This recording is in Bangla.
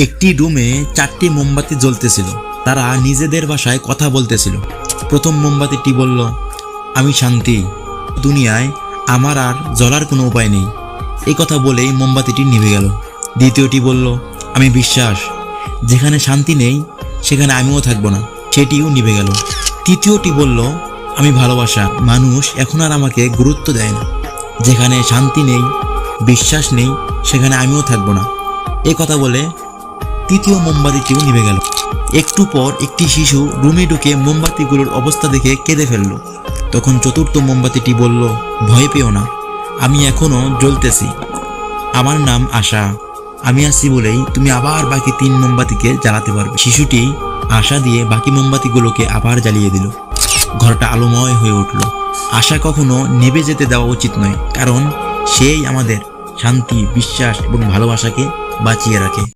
একটি রুমে চারটি মোমবাতি জ্বলতেছিল। তারা নিজেদের ভাষায় কথা বলতেছিল। প্রথম মোমবাতিটি বলল, আমি শান্তি। দুনিয়ায় আমার আর জ্বলার কোনো উপায় নেই। এই কথা বলেই মোমবাতিটি নিভে গেল। দ্বিতীয়টি বলল, আমি বিশ্বাস। যেখানে শান্তি নেই, সেখানে আমিও থাকব না। সেটিও নিভে গেল। তৃতীয়টি বলল, আমি ভালোবাসা। মানুষ এখন আর আমাকে গুরুত্ব দেয় না। যেখানে শান্তি নেই, বিশ্বাস নেই, সেখানে আমিও থাকব না। এ কথা বলে তৃতীয় মোমবাতিটিও নিভে গেল। একটু পর একটি শিশু রুমে ঢুকে মোমবাতিগুলোর অবস্থা দেখে কেঁদে ফেলল। তখন চতুর্থ মোমবাতিটি বলল, ভয় পেও না, আমি এখনও জ্বলতেছি। আমার নাম আশা। আমি আছি বলেই তুমি আবার বাকি তিন মোমবাতিকে জ্বালাতে পারবে। শিশুটি আশা দিয়ে বাকি মোমবাতিগুলোকে আবার জ্বালিয়ে দিল। ঘরটা আলোময় হয়ে উঠল। আশা কখনো নেবে যেতে দেওয়া উচিত নয়, কারণ সেই আমাদের শান্তি, বিশ্বাস এবং ভালোবাসাকে বাঁচিয়ে রাখে।